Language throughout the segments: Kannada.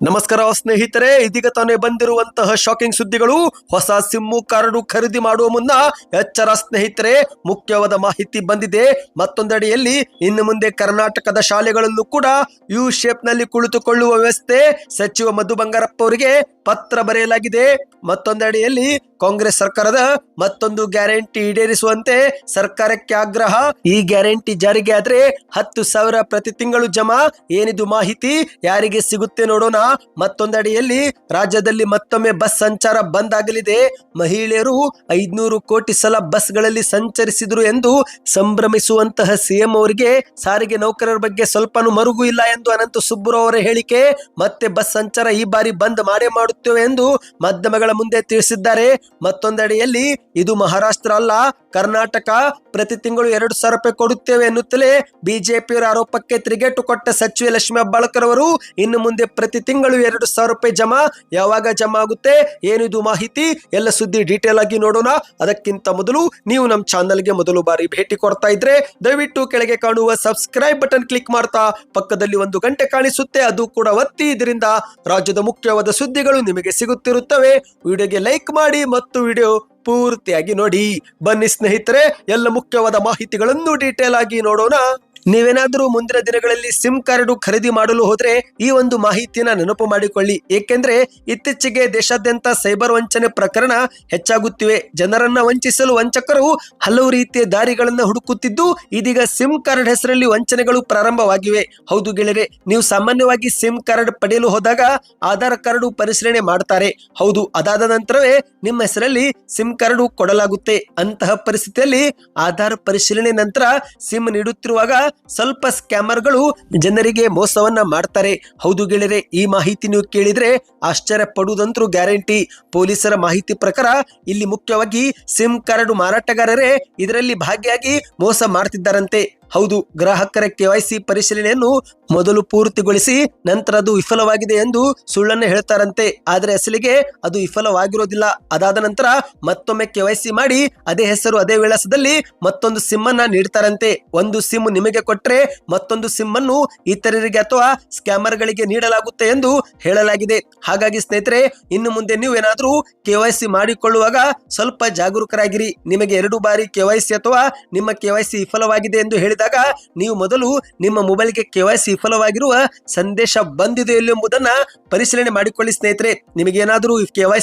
ನಮಸ್ಕಾರ ಸ್ನೇಹಿತರೆ, ಇದೀಗ ತಾನೇ ಬಂದಿರುವಂತಹ ಶಾಕಿಂಗ್ ಸುದ್ದಿಗಳು. ಹೊಸ ಸಿಮ್ಮು ಕಾರ್ಡು ಖರೀದಿ ಮಾಡುವ ಮುನ್ನ ಎಚ್ಚರ ಸ್ನೇಹಿತರೆ, ಮುಖ್ಯವಾದ ಮಾಹಿತಿ ಬಂದಿದೆ. ಮತ್ತೊಂದೆಡೆಯಲ್ಲಿ ಇನ್ನು ಮುಂದೆ ಕರ್ನಾಟಕದ ಶಾಲೆಗಳಲ್ಲೂ ಕೂಡ ಯು ಶೇಪ್ನಲ್ಲಿ ಕುಳಿತುಕೊಳ್ಳುವ ವ್ಯವಸ್ಥೆ. ಸಚಿವ ಮಧು ಬಂಗಾರಪ್ಪ ಅವರಿಗೆ ಪತ್ರ ಬರೆಯಲಾಗಿದೆ. ಮತ್ತೊಂದೆಡೆಯಲ್ಲಿ ಕಾಂಗ್ರೆಸ್ ಸರ್ಕಾರದ ಮತ್ತೊಂದು ಗ್ಯಾರಂಟಿ ಈಡೇರಿಸುವಂತೆ ಸರ್ಕಾರಕ್ಕೆ ಆಗ್ರಹ. ಈ ಗ್ಯಾರಂಟಿ ಜಾರಿಗೆ ಆದ್ರೆ ಹತ್ತು ಸಾವಿರ ಪ್ರತಿ ತಿಂಗಳು ಜಮಾ. ಏನಿದು ಮಾಹಿತಿ? ಯಾರಿಗೆ ಸಿಗುತ್ತೆ ನೋಡೋಣ. ಮತ್ತೊಂದಡಿಯಲ್ಲಿ ರಾಜ್ಯದಲ್ಲಿ ಮತ್ತೊಮ್ಮೆ ಬಸ್ ಸಂಚಾರ ಬಂದ್ ಆಗಲಿದೆ. ಮಹಿಳೆಯರು ಐದ್ನೂರು ಕೋಟಿ ಸಲ ಬಸ್ಗಳಲ್ಲಿ ಸಂಚರಿಸಿದ್ರು ಎಂದು ಸಂಭ್ರಮಿಸುವಂತಹ ಸಿಎಂ ಅವರಿಗೆ ಸಾರಿಗೆ ನೌಕರರ ಬಗ್ಗೆ ಸ್ವಲ್ಪನೂ ಮರುಗು ಇಲ್ಲ ಎಂದು ಅನಂತ ಸುಬ್ಬರು ಅವರ ಹೇಳಿಕೆ. ಮತ್ತೆ ಬಸ್ ಸಂಚಾರ ಈ ಬಾರಿ ಬಂದ್ ಮಾಡೇ ಮಾಡುತ್ತೇವೆ ಎಂದು ಮಾಧ್ಯಮಗಳ ಮುಂದೆ ತಿಳಿಸಿದ್ದಾರೆ. ಮತ್ತೊಂದೆಡೆಯಲ್ಲಿ, ಇದು ಮಹಾರಾಷ್ಟ್ರ ಅಲ್ಲ, ಕರ್ನಾಟಕ, ಪ್ರತಿ ತಿಂಗಳು ಎರಡು ಸಾವಿರ ರೂಪಾಯಿ ಕೊಡುತ್ತೇವೆ ಎನ್ನುತ್ತಲೇ ಬಿಜೆಪಿಯವರ ಆರೋಪಕ್ಕೆ ತಿರುಗೇಟು ಕೊಟ್ಟ ಸಚಿವೆ ಲಕ್ಷ್ಮಿ ಹೆಬ್ಬಾಳ್ಕರ್ ಅವರು ಇನ್ನು ಮುಂದೆ ಪ್ರತಿ ತಿಂಗಳು ಎರಡು ಸಾವಿರ ರೂಪಾಯಿ ಜಮಾ, ಯಾವಾಗ ಜಮಾ ಆಗುತ್ತೆ ಏನಿದು ಮಾಹಿತಿ? ಎಲ್ಲ ಸುದ್ದಿ ಡೀಟೇಲ್ ಆಗಿ ನೋಡೋಣ. ಅದಕ್ಕಿಂತ ಮೊದಲು ನೀವು ನಮ್ಮ ಚಾನಲ್ಗೆ ಮೊದಲು ಬಾರಿ ಭೇಟಿ ಕೊಡ್ತಾ ಇದ್ರೆ, ದಯವಿಟ್ಟು ಕೆಳಗೆ ಕಾಣುವ ಸಬ್ಸ್ಕ್ರೈಬ್ ಬಟನ್ ಕ್ಲಿಕ್ ಮಾಡ್ತಾ, ಪಕ್ಕದಲ್ಲಿ ಒಂದು ಗಂಟೆ ಕಾಣಿಸುತ್ತೆ, ಅದು ಕೂಡ ಒತ್ತಿ, ಇದರಿಂದ ರಾಜ್ಯದ ಮುಖ್ಯವಾದ ಸುದ್ದಿಗಳು ನಿಮಗೆ ಸಿಗುತ್ತಿರುತ್ತವೆ. ವಿಡಿಯೋಗೆ ಲೈಕ್ ಮಾಡಿ ವಿಡಿಯೋ ಪೂರ್ತಿಯಾಗಿ ನೋಡಿ. ಬನ್ನಿ ಸ್ನೇಹಿತರೆ ಎಲ್ಲ ಮುಖ್ಯವಾದ ಮಾಹಿತಿಗಳನ್ನು ಡೀಟೇಲ್ ಆಗಿ ನೋಡೋಣ. ನೀವೇನಾದ್ರೂ ಮುಂದಿನ ದಿನಗಳಲ್ಲಿ ಸಿಮ್ ಕಾರ್ಡ್ ಖರೀದಿ ಮಾಡಲು ಹೋದರೆ ಈ ಒಂದು ಮಾಹಿತಿಯನ್ನ ನೆನಪು ಮಾಡಿಕೊಳ್ಳಿ. ಏಕೆಂದ್ರೆ ಇತ್ತೀಚೆಗೆ ದೇಶಾದ್ಯಂತ ಸೈಬರ್ ವಂಚನೆ ಪ್ರಕರಣ ಹೆಚ್ಚಾಗುತ್ತಿವೆ. ಜನರನ್ನ ವಂಚಿಸಲು ವಂಚಕರು ಹಲವು ರೀತಿಯ ದಾರಿಗಳನ್ನು ಹುಡುಕುತ್ತಿದ್ದು, ಇದೀಗ ಸಿಮ್ ಕಾರ್ಡ್ ಹೆಸರಲ್ಲಿ ವಂಚನೆಗಳು ಪ್ರಾರಂಭವಾಗಿವೆ. ಹೌದು ಗೆಳೆಯರೆ, ನೀವು ಸಾಮಾನ್ಯವಾಗಿ ಸಿಮ್ ಕಾರ್ಡ್ ಪಡೆಯಲು ಹೋದಾಗ ಆಧಾರ್ ಕಾರ್ಡ್ ಪರಿಶೀಲನೆ ಮಾಡ್ತಾರೆ. ಹೌದು, ಅದಾದ ನಂತರವೇ ನಿಮ್ಮ ಹೆಸರಲ್ಲಿ ಸಿಮ್ ಕಾರ್ಡ್ ಕೊಡಲಾಗುತ್ತೆ. ಅಂತಹ ಪರಿಸ್ಥಿತಿಯಲ್ಲಿ ಆಧಾರ್ ಪರಿಶೀಲನೆ ನಂತರ ಸಿಮ್ ನೀಡುತ್ತಿರುವಾಗ ಸ್ವಲ್ಪ ಸ್ಕ್ಯಾಮರ್ಗಳು ಜನರಿಗೆ ಮೋಸವನ್ನ ಮಾಡ್ತಾರೆ. ಹೌದು ಗೆಳೆಯರೆ, ಈ ಮಾಹಿತಿ ನೀವು ಕೇಳಿದ್ರೆ ಆಶ್ಚರ್ಯ ಪಡುವುದಂತರೂ ಗ್ಯಾರಂಟಿ. ಪೊಲೀಸರ ಮಾಹಿತಿ ಪ್ರಕಾರ ಇಲ್ಲಿ ಮುಖ್ಯವಾಗಿ ಸಿಮ್ ಕಾರ್ಡ್ ಮಾರಾಟಗಾರರೇ ಇದರಲ್ಲಿ ಭಾಗಿಯಾಗಿ ಮೋಸ ಮಾಡ್ತಿದ್ದಾರಂತೆ. ಹೌದು, ಗ್ರಾಹಕರ ಕೆವೈಸಿ ಪರಿಶೀಲನೆಯನ್ನು ಮೊದಲು ಪೂರ್ತಿಗೊಳಿಸಿ ನಂತರ ಅದು ವಿಫಲವಾಗಿದೆ ಎಂದು ಸುಳ್ಳನ್ನು ಹೇಳ್ತಾರಂತೆ. ಆದರೆ ಅಸಲಿಗೆ ಅದು ವಿಫಲವಾಗಿರೋದಿಲ್ಲ. ಅದಾದ ನಂತರ ಮತ್ತೊಮ್ಮೆ ಕೆವೈಸಿ ಮಾಡಿ ಅದೇ ಹೆಸರು ಅದೇ ವಿಳಾಸದಲ್ಲಿ ಮತ್ತೊಂದು ಸಿಮ್ ಅನ್ನ ನೀಡ್ತಾರಂತೆ. ಒಂದು ಸಿಮ್ ನಿಮಗೆ ಕೊಟ್ಟರೆ ಮತ್ತೊಂದು ಸಿಮ್ ಅನ್ನು ಇತರರಿಗೆ ಅಥವಾ ಸ್ಕ್ಯಾಮರ್ ಗಳಿಗೆ ನೀಡಲಾಗುತ್ತೆ ಎಂದು ಹೇಳಲಾಗಿದೆ. ಹಾಗಾಗಿ ಸ್ನೇಹಿತರೆ, ಇನ್ನು ಮುಂದೆ ನೀವು ಏನಾದರೂ ಕೆವೈಸಿ ಮಾಡಿಕೊಳ್ಳುವಾಗ ಸ್ವಲ್ಪ ಜಾಗರೂಕರಾಗಿರಿ. ನಿಮಗೆ ಎರಡು ಬಾರಿ ಕೆವೈಸಿ ಅಥವಾ ನಿಮ್ಮ ಕೆವೈಸಿ ವಿಫಲವಾಗಿದೆ ಎಂದು ಹೇಳಿದಾಗ ನೀವು ಮೊದಲು ನಿಮ್ಮ ಮೊಬೈಲ್ಗೆ ಕೆವೈಸಿ ವಿಫಲವಾಗಿರುವ ಸಂದೇಶ ಬಂದಿದೆ ಎಂಬುದನ್ನ ಪರಿಶೀಲನೆ ಮಾಡಿಕೊಳ್ಳಿ ಸ್ನೇಹಿತರೆ. ನಿಮಗೇನಾದರೂ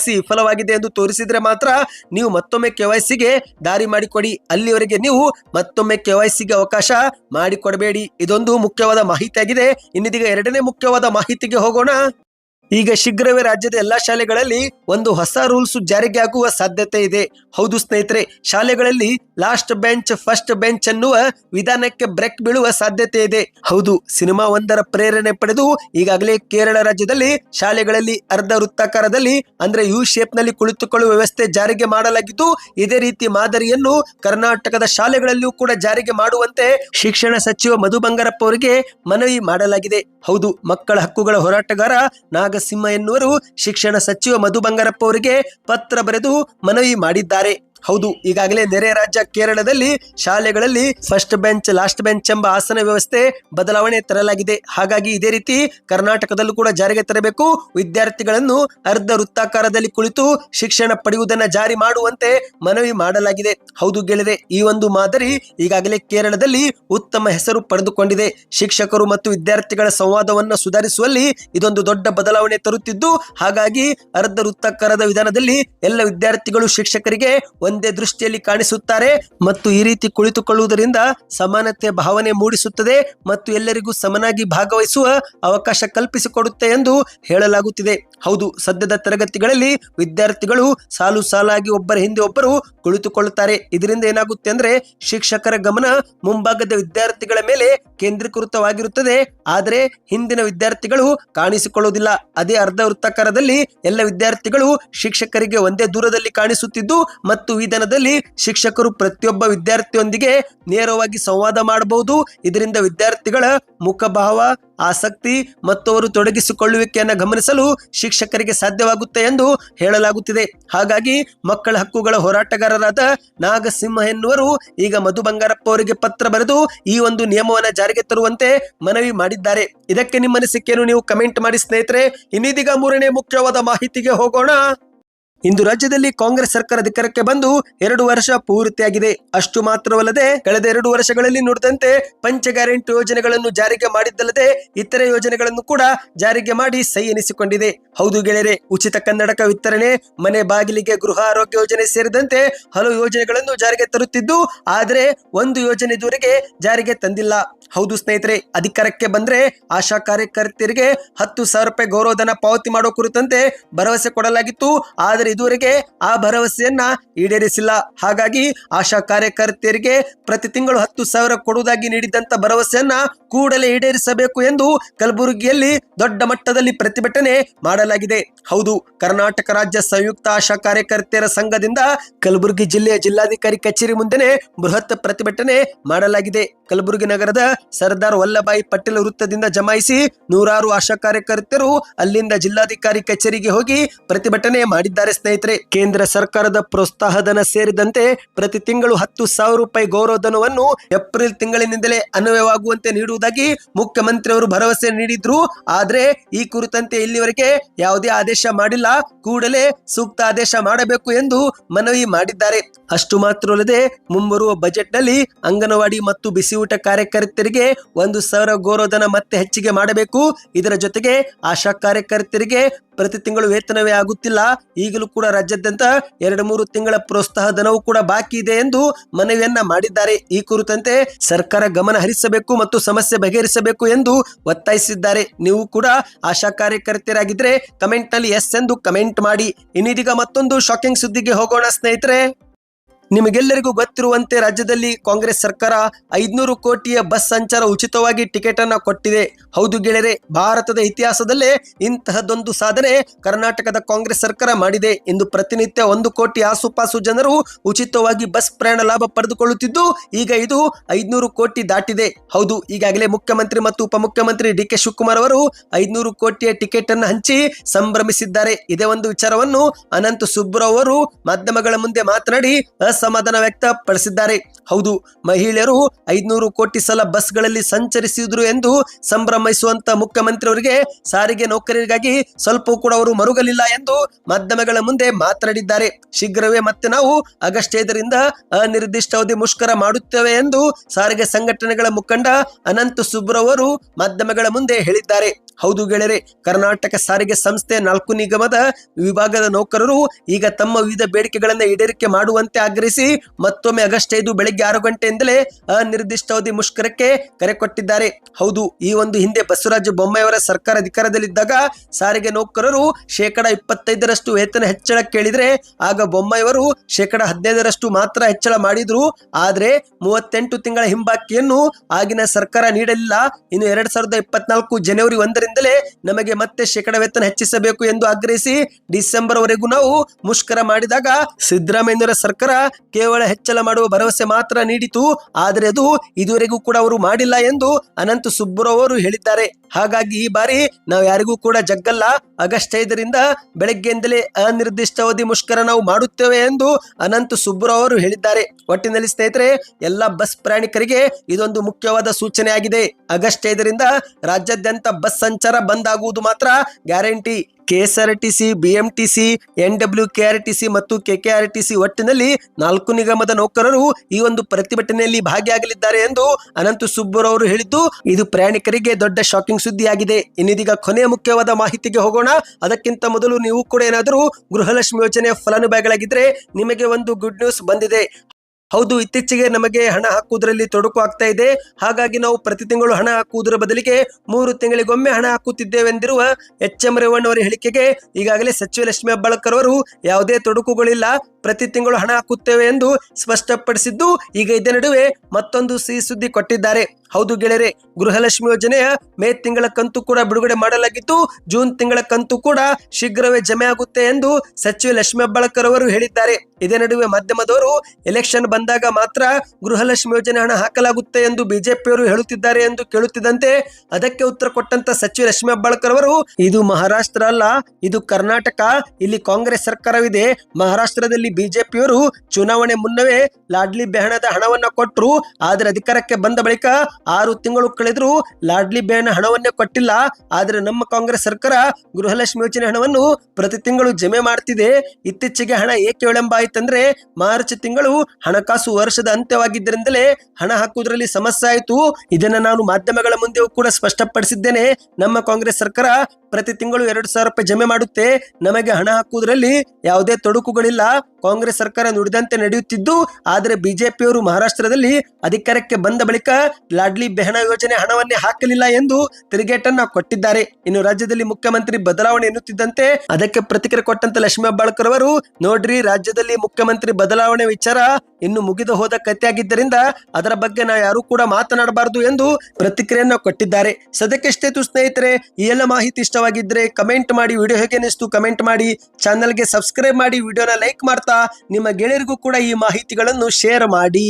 ಸಿ ವಿಫಲವಾಗಿದೆ ಎಂದು ತೋರಿಸಿದ್ರೆ ಮಾತ್ರ ನೀವು ಮತ್ತೊಮ್ಮೆ ಕೆ ವೈ ಸಿಗೆ ದಾರಿ ಮಾಡಿಕೊಡಿ. ಅಲ್ಲಿವರೆಗೆ ನೀವು ಮತ್ತೊಮ್ಮೆ ಕೆವೈಸಿಗೆ ಅವಕಾಶ ಮಾಡಿಕೊಡಬೇಡಿ. ಇದೊಂದು ಮುಖ್ಯವಾದ ಮಾಹಿತಿಯಾಗಿದೆ. ಇನ್ನಿದೀಗ ಎರಡನೇ ಮುಖ್ಯವಾದ ಮಾಹಿತಿಗೆ ಹೋಗೋಣ. ಈಗ ಶೀಘ್ರವೇ ರಾಜ್ಯದ ಎಲ್ಲಾ ಶಾಲೆಗಳಲ್ಲಿ ಒಂದು ಹೊಸ ರೂಲ್ಸ್ ಜಾರಿಗೆ ಆಗುವ ಸಾಧ್ಯತೆ ಇದೆ. ಹೌದು ಸ್ನೇಹಿತರೆ, ಶಾಲೆಗಳಲ್ಲಿ ಲಾಸ್ಟ್ ಬೆಂಚ್ ಫಸ್ಟ್ ಬೆಂಚ್ ಅನ್ನುವ ವಿಧಾನಕ್ಕೆ ಬ್ರೇಕ್ ಬೀಳುವ ಸಾಧ್ಯತೆ ಇದೆ. ಹೌದು, ಸಿನಿಮಾ ಒಂದರ ಪ್ರೇರಣೆ ಪಡೆದು ಈಗಾಗಲೇ ಕೇರಳ ರಾಜ್ಯದಲ್ಲಿ ಶಾಲೆಗಳಲ್ಲಿ ಅರ್ಧ ವೃತ್ತಾಕಾರದಲ್ಲಿ, ಅಂದ್ರೆ ಯು ಶೇಪ್ನಲ್ಲಿ ಕುಳಿತುಕೊಳ್ಳುವ ವ್ಯವಸ್ಥೆ ಜಾರಿಗೆ ಮಾಡಲಾಗಿದ್ದು, ಇದೇ ರೀತಿ ಮಾದರಿಯನ್ನು ಕರ್ನಾಟಕದ ಶಾಲೆಗಳಲ್ಲಿಯೂ ಕೂಡ ಜಾರಿಗೆ ಮಾಡುವಂತೆ ಶಿಕ್ಷಣ ಸಚಿವ ಮಧು ಬಂಗಾರಪ್ಪ ಅವರಿಗೆ ಮನವಿ ಮಾಡಲಾಗಿದೆ. ಹೌದು, ಮಕ್ಕಳ ಹಕ್ಕುಗಳ ಹೋರಾಟಗಾರ ನಾಗಸಿಂಹ ಎನ್ನುವರು ಶಿಕ್ಷಣ ಸಚಿವ ಮಧು ಬಂಗಾರಪ್ಪ ಅವರಿಗೆ ಪತ್ರ ಬರೆದು ಮನವಿ ಮಾಡಿದ್ದಾರೆ. ಹೌದು, ಈಗಾಗಲೇ ನೆರೆ ರಾಜ್ಯ ಕೇರಳದಲ್ಲಿ ಶಾಲೆಗಳಲ್ಲಿ ಫಸ್ಟ್ ಬೆಂಚ್, ಲಾಸ್ಟ್ ಬೆಂಚ್ ಎಂಬ ಆಸನ ವ್ಯವಸ್ಥೆ ಬದಲಾವಣೆ ತರಲಾಗಿದೆ. ಹಾಗಾಗಿ ಇದೇ ರೀತಿ ಕರ್ನಾಟಕದಲ್ಲೂ ಕೂಡ ಜಾರಿಗೆ ತರಬೇಕು. ವಿದ್ಯಾರ್ಥಿಗಳನ್ನು ಅರ್ಧ ವೃತ್ತಾಕಾರದಲ್ಲಿ ಕುಳಿತು ಶಿಕ್ಷಣ ಪಡೆಯುವುದನ್ನ ಜಾರಿ ಮಾಡುವಂತೆ ಮನವಿ ಮಾಡಲಾಗಿದೆ. ಹೌದು ಗೆಳೆದೆ ಈ ಒಂದು ಮಾದರಿ ಈಗಾಗಲೇ ಕೇರಳದಲ್ಲಿ ಉತ್ತಮ ಹೆಸರು ಪಡೆದುಕೊಂಡಿದೆ. ಶಿಕ್ಷಕರು ಮತ್ತು ವಿದ್ಯಾರ್ಥಿಗಳ ಸಂವಾದವನ್ನು ಸುಧಾರಿಸುವಲ್ಲಿ ಇದೊಂದು ದೊಡ್ಡ ಬದಲಾವಣೆ ತರುತ್ತಿದ್ದು, ಹಾಗಾಗಿ ಅರ್ಧ ವೃತ್ತಾಕಾರದ ವಿಧಾನದಲ್ಲಿ ಎಲ್ಲ ವಿದ್ಯಾರ್ಥಿಗಳು ಶಿಕ್ಷಕರಿಗೆ ಒಂದೇ ದೃಷ್ಟಿಯಲ್ಲಿ ಕಾಣಿಸುತ್ತಾರೆ ಮತ್ತು ಈ ರೀತಿ ಕುಳಿತುಕೊಳ್ಳುವುದರಿಂದ ಸಮಾನತೆ ಭಾವನೆ ಮೂಡಿಸುತ್ತದೆ ಮತ್ತು ಎಲ್ಲರಿಗೂ ಸಮನಾಗಿ ಭಾಗವಹಿಸುವ ಅವಕಾಶ ಕಲ್ಪಿಸಿಕೊಡುತ್ತೆ ಎಂದು ಹೇಳಲಾಗುತ್ತಿದೆ. ಹೌದು, ಸದ್ಯದ ತರಗತಿಗಳಲ್ಲಿ ವಿದ್ಯಾರ್ಥಿಗಳು ಸಾಲು ಸಾಲಾಗಿ ಒಬ್ಬರ ಹಿಂದೆ ಒಬ್ಬರು ಕುಳಿತುಕೊಳ್ಳುತ್ತಾರೆ. ಇದರಿಂದ ಏನಾಗುತ್ತೆ ಅಂದ್ರೆ ಶಿಕ್ಷಕರ ಗಮನ ಮುಂಭಾಗದ ವಿದ್ಯಾರ್ಥಿಗಳ ಮೇಲೆ ಕೇಂದ್ರೀಕೃತವಾಗಿರುತ್ತದೆ. ಆದರೆ ಹಿಂದಿನ ವಿದ್ಯಾರ್ಥಿಗಳು ಕಾಣಿಸಿಕೊಳ್ಳುವುದಿಲ್ಲ. ಅದೇ ಅರ್ಧ ವೃತ್ತಾಕಾರದಲ್ಲಿ ಎಲ್ಲ ವಿದ್ಯಾರ್ಥಿಗಳು ಶಿಕ್ಷಕರಿಗೆ ಒಂದೇ ದೂರದಲ್ಲಿ ಕಾಣಿಸುತ್ತಿದ್ದು ಮತ್ತು ವಿಧಾನದಲ್ಲಿ ಶಿಕ್ಷಕರು ಪ್ರತಿಯೊಬ್ಬ ವಿದ್ಯಾರ್ಥಿಯೊಂದಿಗೆ ನೇರವಾಗಿ ಸಂವಾದ ಮಾಡಬಹುದು. ಇದರಿಂದ ವಿದ್ಯಾರ್ಥಿಗಳ ಮುಖಭಾವ ಆಸಕ್ತಿ ಮತ್ತು ಅವರು ತೊಡಗಿಸಿಕೊಳ್ಳುವಿಕೆಯನ್ನು ಗಮನಿಸಲು ಶಿಕ್ಷಕರಿಗೆ ಸಾಧ್ಯವಾಗುತ್ತೆ ಎಂದು ಹೇಳಲಾಗುತ್ತಿದೆ. ಹಾಗಾಗಿ ಮಕ್ಕಳ ಹಕ್ಕುಗಳ ಹೋರಾಟಗಾರರಾದ ನಾಗಸಿಂಹ ಎನ್ನುವರು ಈಗ ಮಧು ಬಂಗಾರಪ್ಪ ಅವರಿಗೆ ಪತ್ರ ಬರೆದು ಈ ಒಂದು ನಿಯಮವನ್ನು ಜಾರಿಗೆ ತರುವಂತೆ ಮನವಿ ಮಾಡಿದ್ದಾರೆ. ಇದಕ್ಕೆ ನಿಮ್ಮ ಅನಿಸಿಕೆಯನ್ನು ನೀವು ಕಮೆಂಟ್ ಮಾಡಿ ಸ್ನೇಹಿತರೆ. ಇನ್ನಿದೀಗ ಮೂರನೇ ಮುಖ್ಯವಾದ ಮಾಹಿತಿಗೆ ಹೋಗೋಣ. ಇಂದು ರಾಜ್ಯದಲ್ಲಿ ಕಾಂಗ್ರೆಸ್ ಸರ್ಕಾರ ಅಧಿಕಾರಕ್ಕೆ ಬಂದು ಎರಡು ವರ್ಷ ಪೂರ್ತಿಯಾಗಿದೆ. ಅಷ್ಟು ಮಾತ್ರವಲ್ಲದೆ ಕಳೆದ ಎರಡು ವರ್ಷಗಳಲ್ಲಿ ನೋಡಿದಂತೆ ಪಂಚ ಗ್ಯಾರಂಟಿ ಯೋಜನೆಗಳನ್ನು ಜಾರಿಗೆ ಮಾಡಿದ್ದಲ್ಲದೆ ಇತರೆ ಯೋಜನೆಗಳನ್ನು ಕೂಡ ಜಾರಿಗೆ ಮಾಡಿ ಸೈ ಎನಿಸಿಕೊಂಡಿದೆ. ಹೌದು ಗೆಳೆಯರೆ, ಉಚಿತ ಕನ್ನಡಕ ವಿತರಣೆ, ಮನೆ ಬಾಗಿಲಿಗೆ ಗೃಹ ಆರೋಗ್ಯ ಯೋಜನೆ ಸೇರಿದಂತೆ ಹಲವು ಯೋಜನೆಗಳನ್ನು ಜಾರಿಗೆ ತರುತ್ತಿದ್ದು, ಆದರೆ ಒಂದು ಯೋಜನೆ ಇದುವರೆಗೆ ಜಾರಿಗೆ ತಂದಿಲ್ಲ. ಹೌದು ಸ್ನೇಹಿತರೆ, ಅಧಿಕಾರಕ್ಕೆ ಬಂದ್ರೆ ಆಶಾ ಕಾರ್ಯಕರ್ತರಿಗೆ ಹತ್ತು ಸಾವಿರ ರೂಪಾಯಿ ಗೌರವಧನ ಪಾವತಿ ಮಾಡುವ ಕುರಿತಂತೆ ಭರವಸೆ ಕೊಡಲಾಗಿತ್ತು. ಆದರೆ ಇದುವರೆಗೆ ಆ ಭರವಸೆಯನ್ನ ಈಡೇರಿಸಿಲ್ಲ. ಹಾಗಾಗಿ ಆಶಾ ಕಾರ್ಯಕರ್ತೆಯರಿಗೆ ಪ್ರತಿ ತಿಂಗಳು ಹತ್ತು ಸಾವಿರ ಕೊಡುವುದಾಗಿ ನೀಡಿದಂತ ಭರವಸೆಯನ್ನ ಕೂಡಲೇ ಈಡೇರಿಸಬೇಕು ಎಂದು ಕಲಬುರಗಿಯಲ್ಲಿ ದೊಡ್ಡ ಮಟ್ಟದಲ್ಲಿ ಪ್ರತಿಭಟನೆ ಮಾಡಲಾಗಿದೆ. ಹೌದು, ಕರ್ನಾಟಕ ರಾಜ್ಯ ಸಂಯುಕ್ತ ಆಶಾ ಕಾರ್ಯಕರ್ತೆಯರ ಸಂಘದಿಂದ ಕಲಬುರಗಿ ಜಿಲ್ಲೆಯ ಜಿಲ್ಲಾಧಿಕಾರಿ ಕಚೇರಿ ಮುಂದೆನೆ ಬೃಹತ್ ಪ್ರತಿಭಟನೆ ಮಾಡಲಾಗಿದೆ. ಕಲಬುರಗಿ ನಗರದ ಸರ್ದಾರ್ ವಲ್ಲಭಾಯಿ ಪಟೇಲ್ ವೃತ್ತದಿಂದ ಜಮಾಯಿಸಿ ನೂರಾರು ಆಶಾ ಕಾರ್ಯಕರ್ತರು ಅಲ್ಲಿಂದ ಜಿಲ್ಲಾಧಿಕಾರಿ ಕಚೇರಿಗೆ ಹೋಗಿ ಪ್ರತಿಭಟನೆ ಮಾಡಿದ್ದಾರೆ. ಸ್ನೇಹಿತರೆ, ಕೇಂದ್ರ ಸರ್ಕಾರದ ಪ್ರೋತ್ಸಾಹಧನ ಸೇರಿದಂತೆ ಪ್ರತಿ ತಿಂಗಳು ಹತ್ತು ಸಾವಿರ ರೂಪಾಯಿ ಗೌರವಧನವನ್ನು ಏಪ್ರಿಲ್ ತಿಂಗಳಿನಿಂದಲೇ ಅನ್ವಯವಾಗುವಂತೆ ನೀಡುವುದಾಗಿ ಮುಖ್ಯಮಂತ್ರಿಯವರು ಭರವಸೆ ನೀಡಿದ್ರು. ಆದ್ರೆ, ಈ ಕುರಿತಂತೆ ಇಲ್ಲಿವರೆಗೆ ಯಾವುದೇ ಆದೇಶ ಮಾಡಿಲ್ಲ. ಕೂಡಲೇ ಸೂಕ್ತ ಆದೇಶ ಮಾಡಬೇಕು ಎಂದು ಮನವಿ ಮಾಡಿದ್ದಾರೆ. ಅಷ್ಟು ಮಾತ್ರವಲ್ಲದೆ ಮುಂಬರುವ ಬಜೆಟ್ನಲ್ಲಿ ಅಂಗನವಾಡಿ ಮತ್ತು ಬಿಸಿಯೂಟ ಕಾರ್ಯಕರ್ತರಿಗೆ ಒಂದು ಸಾವಿರ ಗೌರವಧನ ಮತ್ತೆ ಹೆಚ್ಚಿಗೆ ಮಾಡಬೇಕು. ಇದರ ಜೊತೆಗೆ ಆಶಾ ಕಾರ್ಯಕರ್ತರಿಗೆ ಪ್ರತಿ ತಿಂಗಳು ವೇತನವೇ ಆಗುತ್ತಿಲ್ಲ. ಈಗಲೂ ಕೂಡ ರಾಜ್ಯಾದ್ಯಂತ ಎರಡು ಮೂರು ತಿಂಗಳ ಪ್ರೋತ್ಸಾಹ ಧನವೂ ಕೂಡ ಬಾಕಿ ಇದೆ ಎಂದು ಮನವಿಯನ್ನ ಮಾಡಿದ್ದಾರೆ. ಈ ಕುರಿತಂತೆ ಸರ್ಕಾರ ಗಮನ ಹರಿಸಬೇಕು ಮತ್ತು ಸಮಸ್ಯೆ ಬಗೆಹರಿಸಬೇಕು ಎಂದು ಒತ್ತಾಯಿಸಿದ್ದಾರೆ. ನೀವು ಕೂಡ ಆಶಾ ಕಾರ್ಯಕರ್ತರಾಗಿದ್ರೆ ಕಮೆಂಟ್ನಲ್ಲಿ ಎಸ್ ಎಂದು ಕಮೆಂಟ್ ಮಾಡಿ. ಇನ್ನಿದೀಗ ಮತ್ತೊಂದು ಶಾಕಿಂಗ್ ಸುದ್ದಿಗೆ ಹೋಗೋಣ ಸ್ನೇಹಿತರೆ. ನಿಮಗೆಲ್ಲರಿಗೂ ಗೊತ್ತಿರುವಂತೆ ರಾಜ್ಯದಲ್ಲಿ ಕಾಂಗ್ರೆಸ್ ಸರ್ಕಾರ ಐದ್ನೂರು ಕೋಟಿಯ ಬಸ್ ಸಂಚಾರ ಉಚಿತವಾಗಿ ಟಿಕೆಟ್ ಅನ್ನ ಕೊಟ್ಟಿದೆ. ಹೌದು ಗೆಳೆಯರೆ, ಭಾರತದ ಇತಿಹಾಸದಲ್ಲೇ ಇಂತಹದೊಂದು ಸಾಧನೆ ಕರ್ನಾಟಕದ ಕಾಂಗ್ರೆಸ್ ಸರ್ಕಾರ ಮಾಡಿದೆ. ಎಂದು ಪ್ರತಿನಿತ್ಯ ಒಂದು ಕೋಟಿ ಆಸುಪಾಸು ಜನರು ಉಚಿತವಾಗಿ ಬಸ್ ಪ್ರಯಾಣ ಲಾಭ ಪಡೆದುಕೊಳ್ಳುತ್ತಿದ್ದು, ಈಗ ಇದು ಐದ್ನೂರು ಕೋಟಿ ದಾಟಿದೆ. ಹೌದು, ಈಗಾಗಲೇ ಮುಖ್ಯಮಂತ್ರಿ ಮತ್ತು ಉಪಮುಖ್ಯಮಂತ್ರಿ ಡಿ ಕೆ ಶಿವಕುಮಾರ್ ಅವರು ಐದುನೂರು ಕೋಟಿಯ ಟಿಕೆಟ್ ಅನ್ನು ಹಂಚಿ ಸಂಭ್ರಮಿಸಿದ್ದಾರೆ. ಇದೇ ಒಂದು ವಿಚಾರವನ್ನು ಅನಂತ ಸುಬ್ರ ಅವರು ಮಾಧ್ಯಮಗಳ ಮುಂದೆ ಮಾತನಾಡಿ ಅಸಮಾಧಾನ ವ್ಯಕ್ತಪಡಿಸಿದ್ದಾರೆ. ಹೌದು, ಮಹಿಳೆಯರು ಐದುನೂರು ಕೋಟಿ ಸಲ ಬಸ್ಗಳಲ್ಲಿ ಸಂಚರಿಸಿದ್ರು ಎಂದು ಸಂಭ್ರಮಿಸುವಂತ ಮುಖ್ಯಮಂತ್ರಿ ಅವರಿಗೆ ಸಾರಿಗೆ ನೌಕರರಿಗಾಗಿ ಸ್ವಲ್ಪ ಕೂಡ ಅವರು ಮರುಗಲಿಲ್ಲ ಎಂದು ಮಾಧ್ಯಮಗಳ ಮುಂದೆ ಮಾತನಾಡಿದ್ದಾರೆ. ಶೀಘ್ರವೇ ಮತ್ತೆ ನಾವು ಆಗಸ್ಟ್ ಐದರಿಂದ ಅನಿರ್ದಿಷ್ಟಾವಧಿ ಮುಷ್ಕರ ಮಾಡುತ್ತೇವೆ ಎಂದು ಸಾರಿಗೆ ಸಂಘಟನೆಗಳ ಮುಖಂಡ ಅನಂತ ಸುಬ್ರವರು ಮಾಧ್ಯಮಗಳ ಮುಂದೆ ಹೇಳಿದ್ದಾರೆ. ಹೌದು ಗೆಳೆಯರೆ, ಕರ್ನಾಟಕ ಸಾರಿಗೆ ಸಂಸ್ಥೆ ನಾಲ್ಕು ನಿಗಮದ ವಿಭಾಗದ ನೌಕರರು ಈಗ ತಮ್ಮ ವಿವಿಧ ಬೇಡಿಕೆಗಳನ್ನು ಈಡೇರಿಕೆ ಮಾಡುವಂತೆ ಆಗ್ರಹಿಸಿ ಮತ್ತೊಮ್ಮೆ ಆಗಸ್ಟ್ ಐದು ಬೆಳಗ್ಗೆ ಆರು ಗಂಟೆಯಿಂದಲೇ ಅನಿರ್ದಿಷ್ಟಾವಧಿ ಮುಷ್ಕರಕ್ಕೆ ಕರೆ ಕೊಟ್ಟಿದ್ದಾರೆ. ಹೌದು, ಈ ಒಂದು ಹಿಂದೆ ಬಸವರಾಜ ಬೊಮ್ಮಾಯಿಯವರ ಸರ್ಕಾರ ಅಧಿಕಾರದಲ್ಲಿದ್ದಾಗ ಸಾರಿಗೆ ನೌಕರರು ಶೇಕಡ ಇಪ್ಪತ್ತೈದರಷ್ಟು ವೇತನ ಹೆಚ್ಚಳ ಕೇಳಿದ್ರೆ, ಆಗ ಬೊಮ್ಮಾಯಿಯವರು ಶೇಕಡ ಹದಿನೈದರಷ್ಟು ಮಾತ್ರ ಹೆಚ್ಚಳ ಮಾಡಿದ್ರು. ಆದ್ರೆ, ಮೂವತ್ತೆಂಟು ತಿಂಗಳ ಹಿಂಬಾಕಿಯನ್ನು ಆಗಿನ ಸರ್ಕಾರ ನೀಡಲಿಲ್ಲ. ಇನ್ನು ಎರಡ್ ಸಾವಿರದ ಇಪ್ಪತ್ನಾಲ್ಕು ಜನವರಿ ಒಂದರಿಂದಲೇ ನಮಗೆ ಮತ್ತೆ ಶೇಕಡ ವೇತನ ಹೆಚ್ಚಿಸಬೇಕು ಎಂದು ಆಗ್ರಹಿಸಿ ಡಿಸೆಂಬರ್ ವರೆಗೂ ನಾವು ಮುಷ್ಕರ ಮಾಡಿದಾಗ ಸಿದ್ದರಾಮಯ್ಯನವರ ಸರ್ಕಾರ ಕೇವಲ ಹೆಚ್ಚಳ ಮಾಡುವ ಭರವಸೆ ಮಾತ್ರ ನೀಡಿತು, ಆದರೆ ಅದು ಇದುವರೆಗೂ ಕೂಡ ಅವರು ಮಾಡಿಲ್ಲ ಎಂದು ಅನಂತ ಸುಬ್ಬರವರು ಹೇಳಿದ್ದಾರೆ. ಹಾಗಾಗಿ ಈ ಬಾರಿ ನಾವು ಯಾರಿಗೂ ಕೂಡ ಜಗ್ಗಲ್ಲ. ಆಗಸ್ಟ್ ಐದರಿಂದ ಬೆಳಗ್ಗೆಯಿಂದಲೇ ಅನಿರ್ದಿಷ್ಟಾವಧಿ ಮುಷ್ಕರ ನಾವು ಮಾಡುತ್ತೇವೆ ಎಂದು ಅನಂತ ಸುಬ್ಬರಾವ್ ಅವರು ಹೇಳಿದ್ದಾರೆ. ಒಟ್ಟಿನಲ್ಲಿ ಸ್ನೇಹಿತರೆ, ಎಲ್ಲ ಬಸ್ ಪ್ರಯಾಣಿಕರಿಗೆ ಇದೊಂದು ಮುಖ್ಯವಾದ ಸೂಚನೆ ಆಗಿದೆ. ಆಗಸ್ಟ್ ಐದರಿಂದ ರಾಜ್ಯಾದ್ಯಂತ ಬಸ್ ಸಂಚಾರ ಬಂದ್ ಆಗುವುದು ಮಾತ್ರ guarantee. KSRTC, BMTC, N W KRTC ಮತ್ತು ಕೆಕೆಆರ್ಟಿಸಿ ಒಟ್ಟಿನಲ್ಲಿ ನಾಲ್ಕು ನಿಗಮದ ನೌಕರರು ಈ ಒಂದು ಪ್ರತಿಭಟನೆಯಲ್ಲಿ ಭಾಗಿಯಾಗಲಿದ್ದಾರೆ ಎಂದು ಅನಂತ ಸುಬ್ಬರವರು ಹೇಳಿದ್ದು. ಇದು ಪ್ರಯಾಣಿಕರಿಗೆ ದೊಡ್ಡ ಶಾಕಿಂಗ್ ಸುದ್ದಿಯಾಗಿದೆ. ಇನ್ನಿದೀಗ ಕೊನೆಯ ಮುಖ್ಯವಾದ ಮಾಹಿತಿಗೆ ಹೋಗೋಣ. ಅದಕ್ಕಿಂತ ಮೊದಲು ನೀವು ಕೂಡ ಏನಾದರೂ ಗೃಹಲಕ್ಷ್ಮಿ ಯೋಜನೆಯ ಫಲಾನುಭವಿಗಳಾಗಿದ್ರೆ ನಿಮಗೆ ಒಂದು ಗುಡ್ ನ್ಯೂಸ್ ಬಂದಿದೆ. ಹೌದು, ಇತ್ತೀಚೆಗೆ ನಮಗೆ ಹಣ ಹಾಕುವುದರಲ್ಲಿ ತೊಡಕು ಆಗ್ತಾ ಇದೆ. ಹಾಗಾಗಿ ನಾವು ಪ್ರತಿ ತಿಂಗಳು ಹಣ ಹಾಕುವುದರ ಬದಲಿಗೆ ಮೂರು ತಿಂಗಳಿಗೊಮ್ಮೆ ಹಣ ಹಾಕುತ್ತಿದ್ದೇವೆಂದಿರುವ ಎಚ್ ಎಂ ರೇವಣ್ಣ ಅವರ ಹೇಳಿಕೆಗೆ ಈಗಾಗಲೇ ಸಚಿವ ಲಕ್ಷ್ಮೀ ಹೆಬ್ಬಾಳ್ಕರ್ ಅವರು ಯಾವುದೇ ತೊಡಕುಗಳಿಲ್ಲ. ಪ್ರತಿ ತಿಂಗಳು ಹಣ ಹಾಕುತ್ತೇವೆ ಎಂದು ಸ್ಪಷ್ಟಪಡಿಸಿದ್ದು, ಈಗ ಇದೇ ನಡುವೆ ಮತ್ತೊಂದು ಸಿಹಿ ಸುದ್ದಿ ಕೊಟ್ಟಿದ್ದಾರೆ. ಹೌದು ಗೆಳೆಯರೆ, ಗೃಹಲಕ್ಷ್ಮಿ ಯೋಜನೆಯ ಮೇ ತಿಂಗಳ ಕಂತು ಕೂಡ ಬಿಡುಗಡೆ ಮಾಡಲಾಗಿದ್ದು ಜೂನ್ ತಿಂಗಳ ಕಂತು ಕೂಡ ಶೀಘ್ರವೇ ಜಮೆ ಆಗುತ್ತೆ ಎಂದು ಸಚಿವ ಲಕ್ಷ್ಮೀ ಹೆಬ್ಬಾಳ್ಕರ್ ಅವರು ಹೇಳಿದ್ದಾರೆ. ಇದೇ ನಡುವೆ ಮಾಧ್ಯಮದವರು ಎಲೆಕ್ಷನ್ ಬಂದಾಗ ಮಾತ್ರ ಗೃಹಲಕ್ಷ್ಮಿ ಯೋಜನೆ ಹಣ ಹಾಕಲಾಗುತ್ತೆ ಎಂದು ಬಿಜೆಪಿಯವರು ಹೇಳುತ್ತಿದ್ದಾರೆ ಎಂದು ಕೇಳುತ್ತಿದ್ದಂತೆ ಅದಕ್ಕೆ ಉತ್ತರ ಕೊಟ್ಟಂತ ಸಚಿವ ರಶ್ಮಿ ಹೆಬ್ಬಾಳ್ಕರ್ ಅವರು, ಇದು ಮಹಾರಾಷ್ಟ್ರ ಅಲ್ಲ, ಇದು ಕರ್ನಾಟಕ, ಇಲ್ಲಿ ಕಾಂಗ್ರೆಸ್ ಸರ್ಕಾರವಿದೆ. ಮಹಾರಾಷ್ಟ್ರದಲ್ಲಿ ಬಿಜೆಪಿಯವರು ಚುನಾವಣೆ ಮುನ್ನವೇ ಲಾಡ್ಲಿ ಬೆಹಣದ ಹಣವನ್ನ ಕೊಟ್ಟರು ಆದ್ರೆ ಅಧಿಕಾರಕ್ಕೆ ಬಂದ ಬಳಿಕ ಆರು ತಿಂಗಳು ಕಳೆದ್ರು ಲಾಡ್ಲಿ ಬೆಹಣ ಹಣವನ್ನೇ ಕೊಟ್ಟಿಲ್ಲ. ಆದ್ರೆ ನಮ್ಮ ಕಾಂಗ್ರೆಸ್ ಸರ್ಕಾರ ಗೃಹಲಕ್ಷ್ಮಿ ಯೋಜನೆ ಹಣವನ್ನು ಪ್ರತಿ ತಿಂಗಳು ಜಮೆ ಮಾಡ್ತಿದೆ. ಇತ್ತೀಚೆಗೆ ಹಣ ಏಕೆ ವಿಳಂಬ ಆಯ್ತಂದ್ರೆ ಮಾರ್ಚ್ ತಿಂಗಳು ಹಣಕಾಸು ವರ್ಷದ ಅಂತ್ಯವಾಗಿದ್ದರಿಂದಲೇ ಹಣ ಹಾಕುವುದರಲ್ಲಿ ಸಮಸ್ಯೆ ಆಯಿತು. ಇದನ್ನ ನಾನು ಮಾಧ್ಯಮಗಳ ಮುಂದೆಯೂ ಕೂಡ ಸ್ಪಷ್ಟಪಡಿಸಿದ್ದೇನೆ. ನಮ್ಮ ಕಾಂಗ್ರೆಸ್ ಸರ್ಕಾರ ಪ್ರತಿ ತಿಂಗಳು ಎರಡು ಸಾವಿರ ರೂಪಾಯಿ ಜಮೆ ಮಾಡುತ್ತೆ. ನಮಗೆ ಹಣ ಹಾಕುವುದರಲ್ಲಿ ಯಾವುದೇ ತೊಡಕುಗಳಿಲ್ಲ. ಕಾಂಗ್ರೆಸ್ ಸರ್ಕಾರ ನುಡಿದಂತೆ ನಡೆಯುತ್ತಿದ್ದು, ಆದರೆ ಬಿಜೆಪಿಯವರು ಮಹಾರಾಷ್ಟ್ರದಲ್ಲಿ ಅಧಿಕಾರಕ್ಕೆ ಬಂದ ಬಳಿಕ ಲಾಡ್ಲಿ ಬೆಹಣ ಯೋಜನೆ ಹಣವನ್ನೇ ಹಾಕಲಿಲ್ಲ ಎಂದು ತಿರುಗೇಟನ್ನ ಕೊಟ್ಟಿದ್ದಾರೆ. ಇನ್ನು ರಾಜ್ಯದಲ್ಲಿ ಮುಖ್ಯಮಂತ್ರಿ ಬದಲಾವಣೆ ಎನ್ನುತ್ತಿದ್ದಂತೆ ಅದಕ್ಕೆ ಪ್ರತಿಕ್ರಿಯೆ ಕೊಟ್ಟಂತ ಲಕ್ಷ್ಮೀ ಹೆಬ್ಬಾಳ್ಕರ್ ಅವರು, ನೋಡ್ರಿ ರಾಜ್ಯದಲ್ಲಿ ಮುಖ್ಯಮಂತ್ರಿ ಬದಲಾವಣೆ ವಿಚಾರ ಇನ್ನು ಮುಗಿದು ಹೋದ ಕಥೆಯಾಗಿದ್ದರಿಂದ ಅದರ ಬಗ್ಗೆ ನಾ ಯಾರು ಕೂಡ ಮಾತನಾಡಬಾರದು ಎಂದು ಪ್ರತಿಕ್ರಿಯೆಯನ್ನು ಕೊಟ್ಟಿದ್ದಾರೆ. ಸದ್ಯಕ್ಕೆ ಸ್ನೇಹಿತರೆ, ಈ ಎಲ್ಲ ಮಾಹಿತಿ ಇಷ್ಟವಾಗಿದ್ರೆ ಕಮೆಂಟ್ ಮಾಡಿ, ವಿಡಿಯೋ ಹೇಗೆ ಅನಿಸ್ತು ಕಮೆಂಟ್ ಮಾಡಿ, ಚಾನಲ್ಗೆ ಸಬ್ಸ್ಕ್ರೈಬ್ ಮಾಡಿ, ವಿಡಿಯೋನ ಲೈಕ್ ಮಾಡ್ತಾ, ನಿಮ್ಮ ಗೆಳೆಯರಿಗೂ ಕೂಡ ಈ ಮಾಹಿತಿಗಳನ್ನು ಶೇರ್ ಮಾಡಿ.